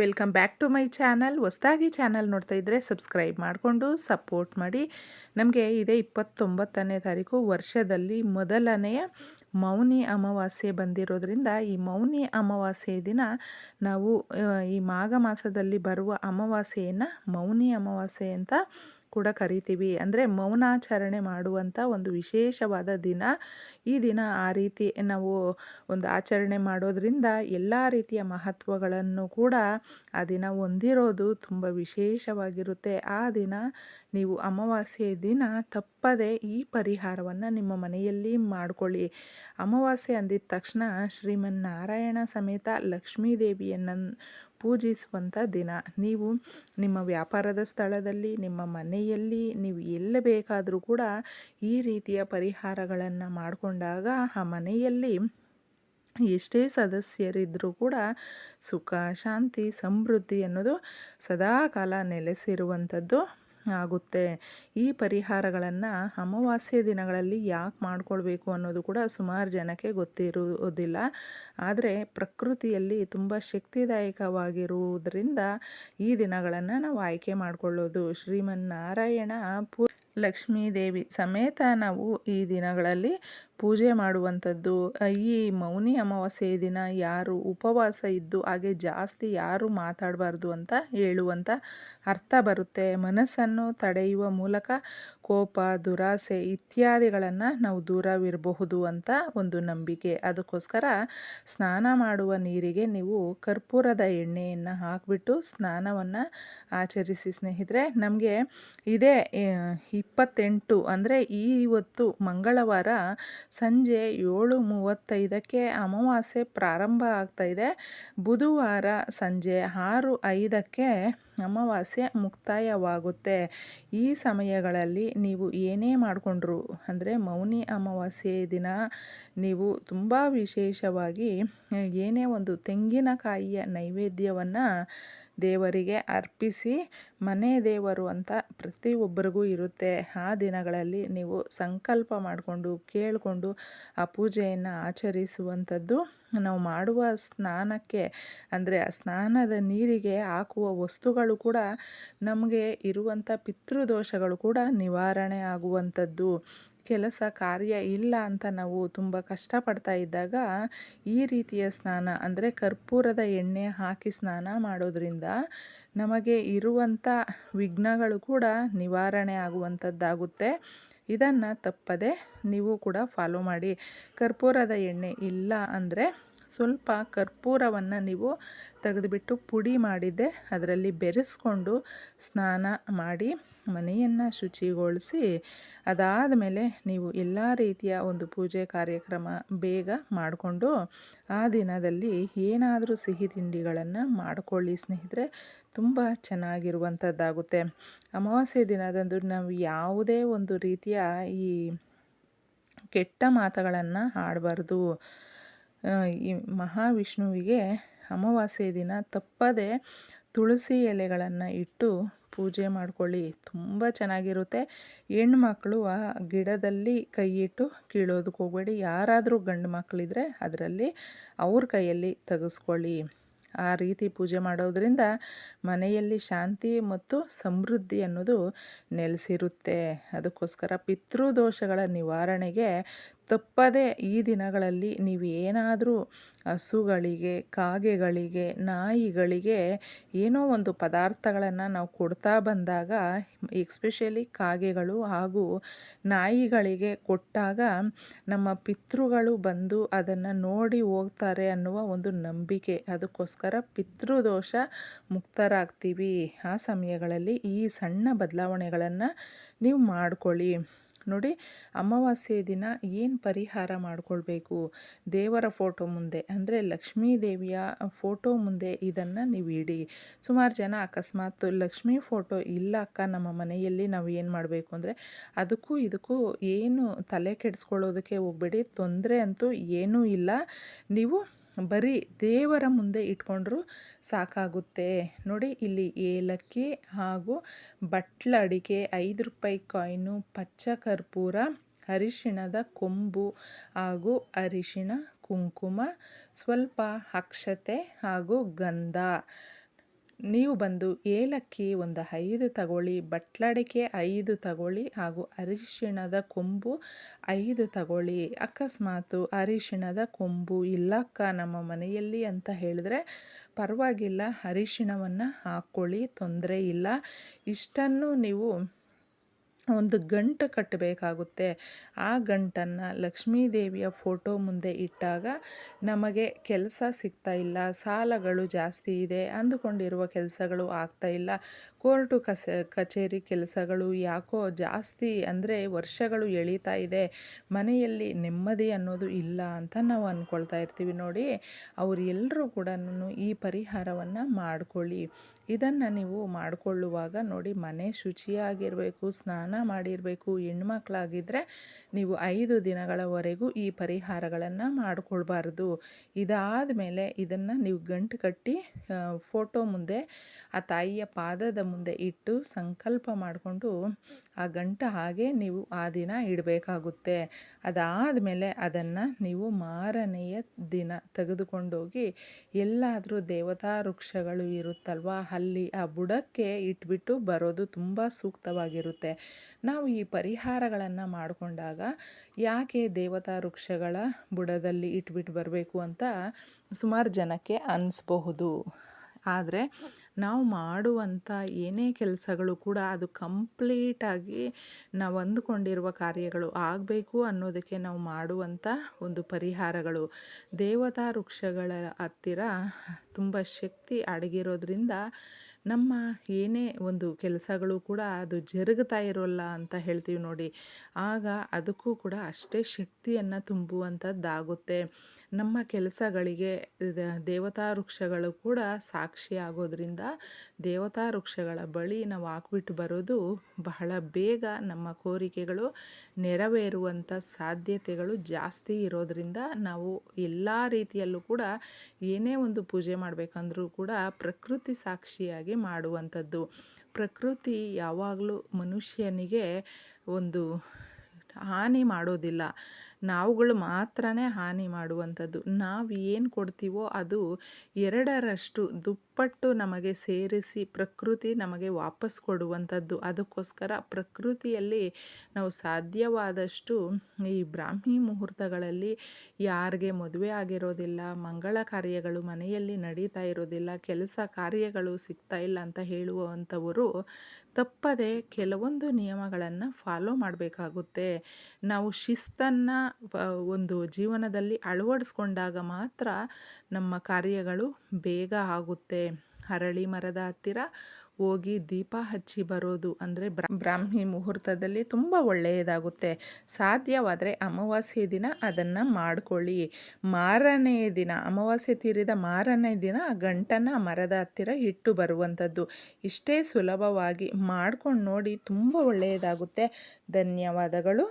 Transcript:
Welcome back to my channel. ಹೊಸದಾಗಿ channel ನೋಡ್ತಾ ಇದ್ದರೆ ಸಬ್ಸ್ಕ್ರೈಬ್ ಮಾಡಿಕೊಂಡು ಸಪೋರ್ಟ್ ಮಾಡಿ. ನಮಗೆ ಇದೇ ಇಪ್ಪತ್ತೊಂಬತ್ತನೇ ತಾರೀಕು, ವರ್ಷದಲ್ಲಿ ಮೊದಲನೆಯ ಮೌನಿ ಅಮಾವಾಸ್ಯೆ ಬಂದಿರೋದ್ರಿಂದ ಈ ಮೌನಿ ಅಮಾವಾಸ್ಯೆ ದಿನ ನಾವು ಈ ಮಾಘ ಮಾಸದಲ್ಲಿ ಬರುವ ಅಮಾವಾಸ್ಯೆಯನ್ನು ಮೌನಿ ಅಮಾವಾಸ್ಯೆ ಅಂತ ಕೂಡ ಕರಿತೀವಿ. ಅಂದರೆ ಮೌನಾಚರಣೆ ಮಾಡುವಂಥ ಒಂದು ವಿಶೇಷವಾದ ದಿನ. ಈ ದಿನ ಆ ರೀತಿ ನಾವು ಒಂದು ಆಚರಣೆ ಮಾಡೋದ್ರಿಂದ ಎಲ್ಲ ರೀತಿಯ ಮಹತ್ವಗಳನ್ನು ಕೂಡ ಆ ದಿನ ಹೊಂದಿರೋದು ತುಂಬ ವಿಶೇಷವಾಗಿರುತ್ತೆ. ಆ ದಿನ ನೀವು ಅಮಾವಾಸ್ಯೆ ದಿನ ತಪ್ಪದೆ ಈ ಪರಿಹಾರವನ್ನು ನಿಮ್ಮ ಮನೆಯಲ್ಲಿ ಮಾಡಿಕೊಳ್ಳಿ. ಅಮಾವಾಸ್ಯೆ ಅಂದಿದ ತಕ್ಷಣ ಶ್ರೀಮನ್ನಾರಾಯಣ ಸಮೇತ ಲಕ್ಷ್ಮೀ ದೇವಿಯನ್ನು ಪೂಜಿಸುವಂಥ ದಿನ. ನೀವು ನಿಮ್ಮ ವ್ಯಾಪಾರದ ಸ್ಥಳದಲ್ಲಿ, ನಿಮ್ಮ ಮನೆಯಲ್ಲಿ ನೀವು ಎಲ್ಲಿ ಬೇಕಾದರೂ ಕೂಡ ಈ ರೀತಿಯ ಪರಿಹಾರಗಳನ್ನು ಮಾಡಿಕೊಂಡಾಗ ಆ ಮನೆಯಲ್ಲಿ ಎಷ್ಟೇ ಸದಸ್ಯರಿದ್ದರೂ ಕೂಡ ಸುಖ, ಶಾಂತಿ, ಸಮೃದ್ಧಿ ಅನ್ನೋದು ಸದಾಕಾಲ ನೆಲೆಸಿರುವಂಥದ್ದು ಆಗುತ್ತೆ. ಈ ಪರಿಹಾರಗಳನ್ನು ಅಮಾವಾಸ್ಯೆ ದಿನಗಳಲ್ಲಿ ಯಾಕೆ ಮಾಡ್ಕೊಳ್ಬೇಕು ಅನ್ನೋದು ಕೂಡ ಸುಮಾರು ಜನಕ್ಕೆ ಗೊತ್ತಿರುವುದಿಲ್ಲ. ಆದರೆ ಪ್ರಕೃತಿಯಲ್ಲಿ ತುಂಬ ಶಕ್ತಿದಾಯಕವಾಗಿರುವುದರಿಂದ ಈ ದಿನಗಳನ್ನು ನಾವು ಆಯ್ಕೆ ಮಾಡಿಕೊಳ್ಳೋದು. ಶ್ರೀಮನ್ನಾರಾಯಣ ಪೂ ಲಕ್ಷ್ಮೀದೇವಿ ಸಮೇತ ನಾವು ಈ ದಿನಗಳಲ್ಲಿ ಪೂಜೆ ಮಾಡುವಂಥದ್ದು ಈ ಮೌನಿ ಅಮಾವಾಸ್ಯೆ ದಿನ ಯಾರು ಉಪವಾಸ ಇದ್ದು ಹಾಗೆ ಜಾಸ್ತಿ ಯಾರು ಮಾತಾಡಬಾರ್ದು ಅಂತ ಹೇಳುವಂಥ ಅರ್ಥ ಬರುತ್ತೆ. ಮನಸ್ಸನ್ನು ತಡೆಯುವ ಮೂಲಕ ಕೋಪ, ದುರಾಸೆ ಇತ್ಯಾದಿಗಳನ್ನು ನಾವು ದೂರವಿರಬಹುದು ಅಂತ ಒಂದು ನಂಬಿಕೆ. ಅದಕ್ಕೋಸ್ಕರ ಸ್ನಾನ ಮಾಡುವ ನೀರಿಗೆ ನೀವು ಕರ್ಪೂರದ ಎಣ್ಣೆಯನ್ನು ಹಾಕಿಬಿಟ್ಟು ಸ್ನಾನವನ್ನು ಆಚರಿಸಿ ಸ್ನೇಹಿತರೆ. ನಮಗೆ ಇದೇ ಇಪ್ಪತ್ತೆಂಟು ಅಂದರೆ ಇವತ್ತು ಮಂಗಳವಾರ ಸಂಜೆ ಏಳು ಮೂವತ್ತೈದಕ್ಕೆ ಅಮಾವಾಸ್ಯೆ ಪ್ರಾರಂಭ ಆಗ್ತಾಯಿದೆ ಬುಧವಾರ ಸಂಜೆ ಆರು ಐದಕ್ಕೆ ಅಮಾವಾಸ್ಯೆ ಮುಕ್ತಾಯವಾಗುತ್ತೆ. ಈ ಸಮಯಗಳಲ್ಲಿ ನೀವು ಏನೇ ಮಾಡಿಕೊಂಡ್ರು, ಅಂದರೆ ಮೌನಿ ಅಮಾವಾಸ್ಯೆ ದಿನ, ನೀವು ತುಂಬ ವಿಶೇಷವಾಗಿ ಏನೇ ಒಂದು ತೆಂಗಿನಕಾಯಿಯ ನೈವೇದ್ಯವನ್ನು ದೇವರಿಗೆ ಅರ್ಪಿಸಿ, ಮನೆ ದೇವರು ಅಂತ ಪ್ರತಿಯೊಬ್ಬರಿಗೂ ಇರುತ್ತೆ. ಆ ದಿನಗಳಲ್ಲಿ ನೀವು ಸಂಕಲ್ಪ ಮಾಡಿಕೊಂಡು, ಕೇಳಿಕೊಂಡು ಆ ಪೂಜೆಯನ್ನು ಆಚರಿಸುವಂಥದ್ದು ನಾವು ಮಾಡುವ ಸ್ನಾನಕ್ಕೆ, ಅಂದರೆ ಆ ಸ್ನಾನದ ನೀರಿಗೆ ಹಾಕುವ ವಸ್ತುಗಳು ಕೂಡ ನಮಗೆ ಇರುವಂಥ ಪಿತೃದೋಷಗಳು ಕೂಡ ನಿವಾರಣೆ ಆಗುವಂಥದ್ದು. ಕೆಲಸ ಕಾರ್ಯ ಇಲ್ಲ ಅಂತ ನಾವು ತುಂಬ ಕಷ್ಟಪಡ್ತಾ ಇದ್ದಾಗ ಈ ರೀತಿಯ ಸ್ನಾನ, ಅಂದರೆ ಕರ್ಪೂರದ ಎಣ್ಣೆ ಹಾಕಿ ಸ್ನಾನ ಮಾಡೋದ್ರಿಂದ ನಮಗೆ ಇರುವಂಥ ವಿಘ್ನಗಳು ಕೂಡ ನಿವಾರಣೆ ಆಗುವಂಥದ್ದಾಗುತ್ತೆ. ಇದನ್ನು ತಪ್ಪದೆ ನೀವು ಕೂಡ ಫಾಲೋ ಮಾಡಿ. ಕರ್ಪೂರದ ಎಣ್ಣೆ ಇಲ್ಲ ಅಂದರೆ ಸ್ವಲ್ಪ ಕರ್ಪೂರವನ್ನು ನೀವು ತೆಗೆದುಬಿಟ್ಟು ಪುಡಿ ಮಾಡಿದ್ದೆ ಅದರಲ್ಲಿ ಬೆರೆಸ್ಕೊಂಡು ಸ್ನಾನ ಮಾಡಿ ಮನೆಯನ್ನು ಶುಚಿಗೊಳಿಸಿ, ಅದಾದ ಮೇಲೆ ನೀವು ಎಲ್ಲ ರೀತಿಯ ಒಂದು ಪೂಜೆ ಕಾರ್ಯಕ್ರಮ ಬೇಗ ಮಾಡಿಕೊಂಡು ಆ ದಿನದಲ್ಲಿ ಏನಾದರೂ ಸಿಹಿ ತಿಂಡಿಗಳನ್ನು ಮಾಡಿಕೊಳ್ಳಿ ಸ್ನೇಹಿತರೆ. ತುಂಬ ಚೆನ್ನಾಗಿರುವಂಥದ್ದಾಗುತ್ತೆ ಅಮಾವಾಸ್ಯೆ ದಿನದಂದು ನಾವು ಯಾವುದೇ ಒಂದು ರೀತಿಯ ಈ ಕೆಟ್ಟ ಮಾತುಗಳನ್ನು ಆಡಬಾರ್ದು. ಈ ಮಹಾವಿಷ್ಣುವಿಗೆ ಅಮಾವಾಸ್ಯೆ ದಿನ ತಪ್ಪದೆ ತುಳಸಿ ಎಲೆಗಳನ್ನು ಇಟ್ಟು ಪೂಜೆ ಮಾಡ್ಕೊಳ್ಳಿ. ತುಂಬ ಚೆನ್ನಾಗಿರುತ್ತೆ. ಹೆಣ್ಮಕ್ಳು ಆ ಗಿಡದಲ್ಲಿ ಕೈ ಇಟ್ಟು ಕೀಳೋದಕ್ಕೆ ಹೋಗಬೇಡಿ. ಯಾರಾದರೂ ಗಂಡು ಮಕ್ಕಳಿದ್ರೆ ಅದರಲ್ಲಿ ಅವ್ರ ಕೈಯಲ್ಲಿ ತೆಗೆಸ್ಕೊಳ್ಳಿ. ಆ ರೀತಿ ಪೂಜೆ ಮಾಡೋದರಿಂದ ಮನೆಯಲ್ಲಿ ಶಾಂತಿ ಮತ್ತು ಸಮೃದ್ಧಿ ಅನ್ನೋದು ನೆಲೆಸಿರುತ್ತೆ. ಅದಕ್ಕೋಸ್ಕರ ಪಿತೃದೋಷಗಳ ನಿವಾರಣೆಗೆ ತಪ್ಪದೆ ಈ ದಿನಗಳಲ್ಲಿ ನೀವು ಏನಾದರೂ ಹಸುಗಳಿಗೆ, ಕಾಗೆಗಳಿಗೆ, ನಾಯಿಗಳಿಗೆ ಏನೋ ಒಂದು ಪದಾರ್ಥಗಳನ್ನು ನಾವು ಕೊಡ್ತಾ ಬಂದಾಗ ಎಕ್ಸ್ಪೆಷಲಿ ಕಾಗೆಗಳು ಹಾಗೂ ನಾಯಿಗಳಿಗೆ ಕೊಟ್ಟಾಗ ನಮ್ಮ ಪಿತೃಗಳು ಬಂದು ಅದನ್ನು ನೋಡಿ ಹೋಗ್ತಾರೆ ಅನ್ನುವ ಒಂದು ನಂಬಿಕೆ. ಅದಕ್ಕೋಸ್ಕರ ಪಿತೃದೋಷ ಮುಕ್ತರಾಗ್ತೀವಿ. ಆ ಸಮಯಗಳಲ್ಲಿ ಈ ಸಣ್ಣ ಬದಲಾವಣೆಗಳನ್ನು ನೀವು ಮಾಡ್ಕೊಳ್ಳಿ. ನೋಡಿ ಅಮಾವಾಸ್ಯೆ ದಿನ ಏನು ಪರಿಹಾರ ಮಾಡಿಕೊಳ್ಬೇಕು? ದೇವರ ಫೋಟೋ ಮುಂದೆ, ಅಂದರೆ ಲಕ್ಷ್ಮೀ ದೇವಿಯ ಫೋಟೋ ಮುಂದೆ ಇದನ್ನು ನೀವು ಇಡಿ. ಸುಮಾರು ಜನ ಅಕಸ್ಮಾತ್ ಲಕ್ಷ್ಮೀ ಫೋಟೋ ಇಲ್ಲ ಅಕ್ಕ, ನಮ್ಮ ಮನೆಯಲ್ಲಿ ನಾವು ಏನು ಮಾಡಬೇಕು ಅಂದರೆ ಅದಕ್ಕೂ ಇದಕ್ಕೂ ಏನು ತಲೆ ಕೆಡಿಸ್ಕೊಳ್ಳೋದಕ್ಕೆ ಹೋಗ್ಬೇಡಿ. ತೊಂದರೆ ಅಂತೂ ಏನೂ ಇಲ್ಲ. ನೀವು ಬರೀ ದೇವರ ಮುಂದೆ ಇಟ್ಕೊಂಡ್ರೂ ಸಾಕಾಗುತ್ತೆ. ನೋಡಿ, ಇಲ್ಲಿ ಏಲಕ್ಕಿ ಹಾಗೂ ಬಟ್ಲ ಅಡಿಕೆ, ಐದು ರೂಪಾಯಿ ಕಾಯಿನು, ಪಚ್ಚ ಕರ್ಪೂರ, ಅರಿಶಿಣದ ಕೊಂಬು ಹಾಗೂ ಅರಿಶಿಣ ಕುಂಕುಮ, ಸ್ವಲ್ಪ ಅಕ್ಷತೆ ಹಾಗೂ ಗಂಧ. ನೀವು ಬಂದು ಏಲಕ್ಕಿ ಒಂದು ಐದು ತಗೊಳ್ಳಿ, ಬಟ್ಲಡಿಕೆ ಐದು ತಗೊಳ್ಳಿ ಹಾಗೂ ಅರಿಶಿಣದ ಕೊಂಬು ಐದು ತಗೊಳ್ಳಿ. ಅಕಸ್ಮಾತು ಅರಿಶಿಣದ ಕೊಂಬು ಇಲ್ಲಕ್ಕ ನಮ್ಮ ಮನೆಯಲ್ಲಿ ಅಂತ ಹೇಳಿದ್ರೆ ಪರವಾಗಿಲ್ಲ, ಅರಿಶಿಣವನ್ನು ಹಾಕ್ಕೊಳ್ಳಿ, ತೊಂದರೆ ಇಲ್ಲ. ಇಷ್ಟನ್ನು ನೀವು ಒಂದು ಗಂಟು ಕಟ್ಟಬೇಕಾಗುತ್ತೆ. ಆ ಗಂಟನ್ನು ಲಕ್ಷ್ಮೀ ದೇವಿಯ ಫೋಟೋ ಮುಂದೆ ಇಟ್ಟಾಗ ನಮಗೆ ಕೆಲಸ ಸಿಗ್ತಾ ಇಲ್ಲ, ಸಾಲಗಳು ಜಾಸ್ತಿ ಇದೆ ಅಂದುಕೊಂಡಿರುವ ಕೆಲಸಗಳು ಆಗ್ತಾ ಇಲ್ಲ. ಕೋರ್ಟು ಕಸ, ಕಚೇರಿ ಕೆಲಸಗಳು ಯಾಕೋ ಜಾಸ್ತಿ ಅಂದರೆ ವರ್ಷಗಳು ಎಳೀತಾ ಇದೆ, ಮನೆಯಲ್ಲಿ ನೆಮ್ಮದಿ ಅನ್ನೋದು ಇಲ್ಲ ಅಂತ ನಾವು ಅಂದ್ಕೊಳ್ತಾ ಇರ್ತೀವಿ ನೋಡಿ. ಅವರೆಲ್ಲರೂ ಕೂಡ ಈ ಪರಿಹಾರವನ್ನು ಮಾಡಿಕೊಳ್ಳಿ. ಇದನ್ನು ನೀವು ಮಾಡಿಕೊಳ್ಳುವಾಗ ನೋಡಿ ಮನೆ ಶುಚಿಯಾಗಿರಬೇಕು, ಸ್ನಾನ ಮಾಡಿರಬೇಕು. ಹೆಣ್ಮಕ್ಳಾಗಿದ್ದರೆ ನೀವು ಐದು ದಿನಗಳವರೆಗೂ ಈ ಪರಿಹಾರಗಳನ್ನು ಮಾಡಿಕೊಳ್ಬಾರ್ದು. ಇದಾದ ಮೇಲೆ ಇದನ್ನು ನೀವು ಗಂಟು ಕಟ್ಟಿ ಫೋಟೋ ಮುಂದೆ, ಆ ತಾಯಿಯ ಪಾದದ ಮುಂದೆ ಇಟ್ಟು ಸಂಕಲ್ಪ ಮಾಡಿಕೊಂಡು ಆ ಗಂಟು ಹಾಗೆ ನೀವು ಆ ದಿನ ಇಡಬೇಕಾಗುತ್ತೆ. ಅದಾದ ಮೇಲೆ ಅದನ್ನು ನೀವು ಮಾರನೆಯ ದಿನ ತೆಗೆದುಕೊಂಡೋಗಿ ಎಲ್ಲಾದರೂ ದೇವತಾ ವೃಕ್ಷಗಳು ಇರುತ್ತಲ್ವ, ಅಲ್ಲಿ ಆ ಬುಡಕ್ಕೆ ಇಟ್ಬಿಟ್ಟು ಬರೋದು ತುಂಬ ಸೂಕ್ತವಾಗಿರುತ್ತೆ. ನಾವು ಈ ಪರಿಹಾರಗಳನ್ನು ಮಾಡಿಕೊಂಡಾಗ ಯಾಕೆ ದೇವತಾ ವೃಕ್ಷಗಳ ಬುಡದಲ್ಲಿ ಇಟ್ಬಿಟ್ಟು ಬರಬೇಕು ಅಂತ ಸುಮಾರು ಜನಕ್ಕೆ ಅನಿಸ್ಬಹುದು. ಆದರೆ ನಾವು ಮಾಡುವಂಥ ಏನೇ ಕೆಲಸಗಳು ಕೂಡ ಅದು ಕಂಪ್ಲೀಟಾಗಿ ನಾವು ಅಂದುಕೊಂಡಿರುವ ಕಾರ್ಯಗಳು ಆಗಬೇಕು ಅನ್ನೋದಕ್ಕೆ ನಾವು ಮಾಡುವಂಥ ಒಂದು ಪರಿಹಾರಗಳು. ದೇವತಾ ವೃಕ್ಷಗಳ ಹತ್ತಿರ ತುಂಬ ಶಕ್ತಿ ಅಡಗಿರೋದ್ರಿಂದ ನಮ್ಮ ಏನೇ ಒಂದು ಕೆಲಸಗಳು ಕೂಡ ಅದು ಜರುಗುತ್ತಾ ಇರೋಲ್ಲ ಅಂತ ಹೇಳ್ತೀವಿ ನೋಡಿ. ಆಗ ಅದಕ್ಕೂ ಕೂಡ ಅಷ್ಟೇ ಶಕ್ತಿಯನ್ನು ತುಂಬುವಂಥದ್ದಾಗುತ್ತೆ ನಮ್ಮ ಕೆಲಸಗಳಿಗೆ ದೇವತಾ ವೃಕ್ಷಗಳು ಕೂಡ ಸಾಕ್ಷಿ ಆಗೋದ್ರಿಂದ ದೇವತಾ ವೃಕ್ಷಗಳ ಬಳಿ ನಾವು ಹಾಕ್ಬಿಟ್ಟು ಬರೋದು ಬಹಳ ಬೇಗ ನಮ್ಮ ಕೋರಿಕೆಗಳು ನೆರವೇರುವಂಥ ಸಾಧ್ಯತೆಗಳು ಜಾಸ್ತಿ ಇರೋದರಿಂದ ನಾವು ಎಲ್ಲ ರೀತಿಯಲ್ಲೂ ಕೂಡ ಏನೇ ಒಂದು ಪೂಜೆ ಮಾಡಬೇಕಂದ್ರೂ ಕೂಡ ಪ್ರಕೃತಿ ಸಾಕ್ಷಿಯಾಗಿ ಮಾಡುವಂಥದ್ದು. ಪ್ರಕೃತಿ ಯಾವಾಗಲೂ ಮನುಷ್ಯನಿಗೆ ಒಂದು ಹಾನಿ ಮಾಡೋದಿಲ್ಲ. ನಾವುಗಳು ಮಾತ್ರ ಹಾನಿ ಮಾಡುವಂಥದ್ದು. ನಾವು ಏನು ಕೊಡ್ತೀವೋ ಅದು ಎರಡರಷ್ಟು ದುಪ್ಪಟ್ಟು ನಮಗೆ ಸೇರಿಸಿ ಪ್ರಕೃತಿ ನಮಗೆ ವಾಪಸ್ ಕೊಡುವಂಥದ್ದು. ಅದಕ್ಕೋಸ್ಕರ ಪ್ರಕೃತಿಯಲ್ಲಿ ನಾವು ಸಾಧ್ಯವಾದಷ್ಟು ಈ ಬ್ರಾಹ್ಮಿ ಮುಹೂರ್ತಗಳಲ್ಲಿ ಯಾರಿಗೆ ಮದುವೆ ಆಗಿರೋದಿಲ್ಲ, ಮಂಗಳ ಕಾರ್ಯಗಳು ಮನೆಯಲ್ಲಿ ನಡೀತಾ ಇರೋದಿಲ್ಲ, ಕೆಲಸ ಕಾರ್ಯಗಳು ಸಿಗ್ತಾ ಇಲ್ಲ ಅಂತ ಹೇಳುವಂಥವರು ತಪ್ಪದೆ ಕೆಲವೊಂದು ನಿಯಮಗಳನ್ನು ಫಾಲೋ ಮಾಡಬೇಕಾಗುತ್ತೆ. ನಾವು ಶಿಸ್ತನ್ನು ಒಂದು ಜೀವನದಲ್ಲಿ ಅಳವಡಿಸ್ಕೊಂಡಾಗ ಮಾತ್ರ ನಮ್ಮ ಕಾರ್ಯಗಳು ಬೇಗ ಆಗುತ್ತೆ. ಹರಳಿ ಮರದ ಹತ್ತಿರ ಹೋಗಿ ದೀಪ ಹಚ್ಚಿ ಬರೋದು ಅಂದರೆ ಬ್ರಾಹ್ಮಿ ಮುಹೂರ್ತದಲ್ಲಿ ತುಂಬ ಒಳ್ಳೆಯದಾಗುತ್ತೆ. ಸಾಧ್ಯವಾದರೆ ಅಮಾವಾಸ್ಯೆ ದಿನ ಅದನ್ನು ಮಾಡ್ಕೊಳ್ಳಿ. ಮಾರನೇ ದಿನ, ಅಮಾವಾಸ್ಯೆ ತೀರಿದ ಮಾರನೇ ದಿನ ಗಂಟನ್ನು ಮರದ ಹತ್ತಿರ ಇಟ್ಟು ಬರುವಂಥದ್ದು. ಇಷ್ಟೇ ಸುಲಭವಾಗಿ ಮಾಡ್ಕೊಂಡು ನೋಡಿ ತುಂಬ ಒಳ್ಳೆಯದಾಗುತ್ತೆ. ಧನ್ಯವಾದಗಳು.